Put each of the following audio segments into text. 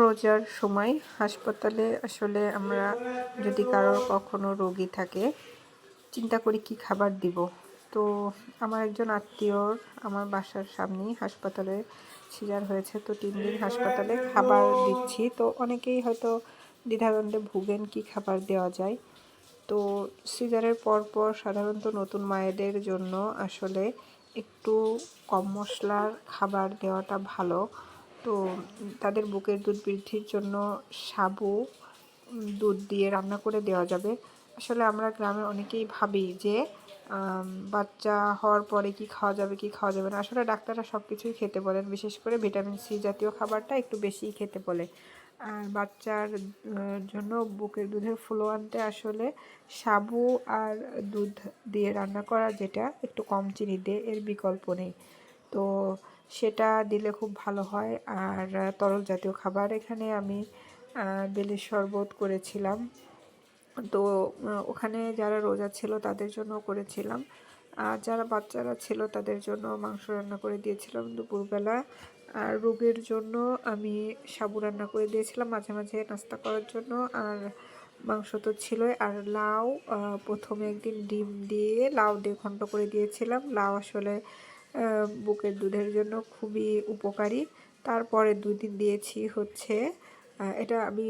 রোজার সময় হাসপাতালে আসলে আমরা যদি কারোর কখনো রোগী থাকে, চিন্তা করি কি খাবার দিব। তো আমার একজন আত্মীয়র আমার বাসার সামনেই হাসপাতালে সিজার হয়েছে। তো তিন দিন হাসপাতালে খাবার দিচ্ছি। তো অনেকেই হয়তো দ্বিধাদ্বন্দ্বে ভুগেন কি খাবার দেওয়া যায়। তো সিজারের পরপর সাধারণত নতুন মায়েদের জন্য আসলে একটু কম মশলার খাবার দেওয়াটা ভালো। তো তাদের বুকের দুধ বৃদ্ধির জন্য সাবু দুধ দিয়ে রান্না করে দেওয়া যাবে। আসলে আমরা গ্রামে অনেকেই ভাবি যে বাচ্চা হওয়ার পরে কি খাওয়া যাবে, কি খাওয়া যাবে না। আসলে ডাক্তাররা সব কিছুই খেতে বলেন, বিশেষ করে ভিটামিন সি জাতীয় খাবারটা একটু বেশিই খেতে বলে। আর বাচ্চার জন্য বুকের দুধের ফ্লো আনতে আসলে সাবু আর দুধ দিয়ে রান্না করা যেটা একটু কম চিনি দিয়ে এর বিকল্প নেই। তো সেটা দিলে খুব ভালো হয়। আর তরল জাতীয় খাবার এখানে আমি বেলের শরবত করেছিলাম। তো ওখানে যারা রোজা ছিল তাদের জন্য করেছিলাম। আর যারা বাচ্চারা ছিল তাদের জন্য মাংস রান্না করে দিয়েছিলাম দুপুরবেলা। আর রোগের জন্য আমি সাবু রান্না করে দিয়েছিলাম মাঝে মাঝে নাস্তা করার জন্য। আর মাংস তো ছিলই। আর লাউ প্রথমে একদিন ডিম দিয়ে লাউ দিয়ে ঘন্ট করে দিয়েছিলাম। লাউ আসলে বুকের দুধের জন্য খুবই উপকারী। তারপরে দুদিন দিয়েছি হচ্ছে এটা আমি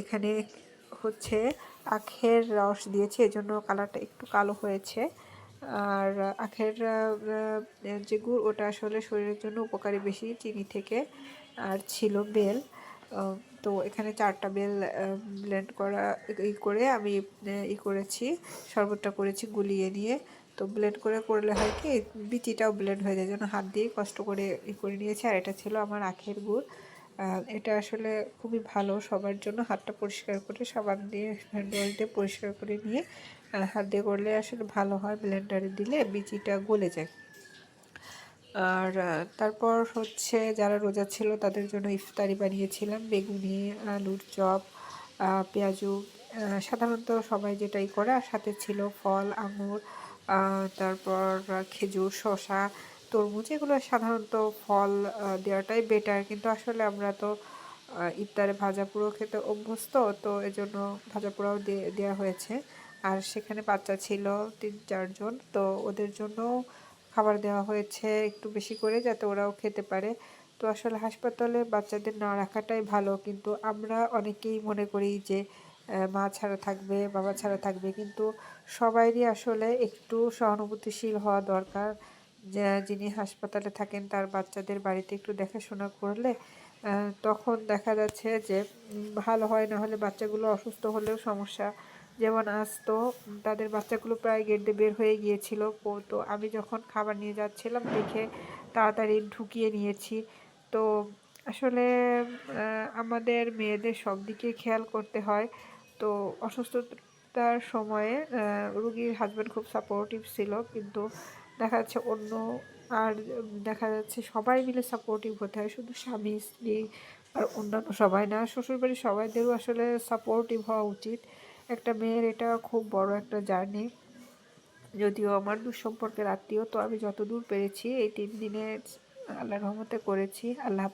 এখানে হচ্ছে আখের রস দিয়েছি, এজন্য কালারটা একটু কালো হয়েছে। আর আখের যে গুড়, ওটা আসলে শরীরের জন্য উপকারী বেশি, চিনি থেকে, আর ছিল বেল। তো এখানে চারটা বেল ব্লেন্ড করা, ই করে আমি ই করেছি, শরবতটা করেছি গুলিয়ে নিয়ে। তো ব্লেন্ড করে করলে হয় কি, বিচিটাও ব্লেন্ড হয়ে যায়। যেন হাত দিয়ে কষ্ট করে ই করে নিয়েছি। আর এটা ছিল আমার আখের গুড়। এটা আসলে খুবই ভালো সবার জন্য। হাতটা পরিষ্কার করে, সাবান দিয়ে হ্যান্ড ওয়াশ দিয়ে পরিষ্কার করে নিয়ে হাত দিয়ে করলে আসলে ভালো হয়। ব্লেন্ডারে দিলে বিচিটা গলে যায়। আর তারপর হচ্ছে যারা রোজা ছিল তাদের জন্য ইফতারি বানিয়েছিলাম, বেগুনি, আলুর চপ পেঁয়াজু সাধারণত সবাই যেটাই করে, আর সাথে ছিল ফল, আঙুর তারপর খেজুর শশা তরমুজ, এগুলো সাধারণত ফল দেওয়াটাই বেটার কিন্তু আসলে আমরা তো ইফতারে ভাজা পুরো খেতে অভ্যস্ত, তো এজন্য ভাজা পোড়াও দেওয়া হয়েছে। আর সেখানে বাচ্চা ছিল তিন চারজন তো ওদের জন্য খাবার দেওয়া হয়েছে একটু বেশি করে যাতে ওরাও খেতে পারে। তো আসলে হাসপাতালে বাচ্চাদের না রাখাটাই ভালো। কিন্তু আমরা অনেকেই মনে করি যে মা ছাড়া থাকবে, বাবা ছাড়া থাকবে। কিন্তু সবাইরই আসলে একটু সহানুভূতিশীল হওয়া দরকার। যে, যিনি হাসপাতালে থাকেন, তার বাচ্চাদের বাড়িতে একটু দেখাশোনা করলে তখন দেখা যাচ্ছে যে ভালো হয়। না হলে বাচ্চাগুলো অসুস্থ হলেও সমস্যা যেমন আজ তো তাদের বাচ্চাগুলো প্রায় গেট দিয়ে বের হয়ে গিয়েছিল। তো আমি যখন খাবার নিয়ে যাচ্ছিলাম, দেখে তাড়াতাড়ি ঢুকিয়ে নিয়েছি। তো আসলে আমাদের মেয়েদের সব দিকে খেয়াল করতে হয়। তো অসুস্থতার সময়ে রুগীর হাজব্যান্ড খুব সাপোর্টিভ ছিল। কিন্তু দেখা যাচ্ছে অন্য আর দেখা যাচ্ছে সবাই মিলে সাপোর্টিভ হতে হয়। শুধু স্বামী, স্ত্রী আর অন্যান্য সবাই না, শ্বশুরবাড়ির সবাইদেরও আসলে সাপোর্টিভ হওয়া উচিত। একটা মেয়ের এটা খুব বড় একটা জার্নি। যদিও আমার দূর সম্পর্কের আত্মীয়, তো আমি যতদূর পেরেছি এই তিন দিনে আল্লাহ রহমতে করেছি। আল্লাহ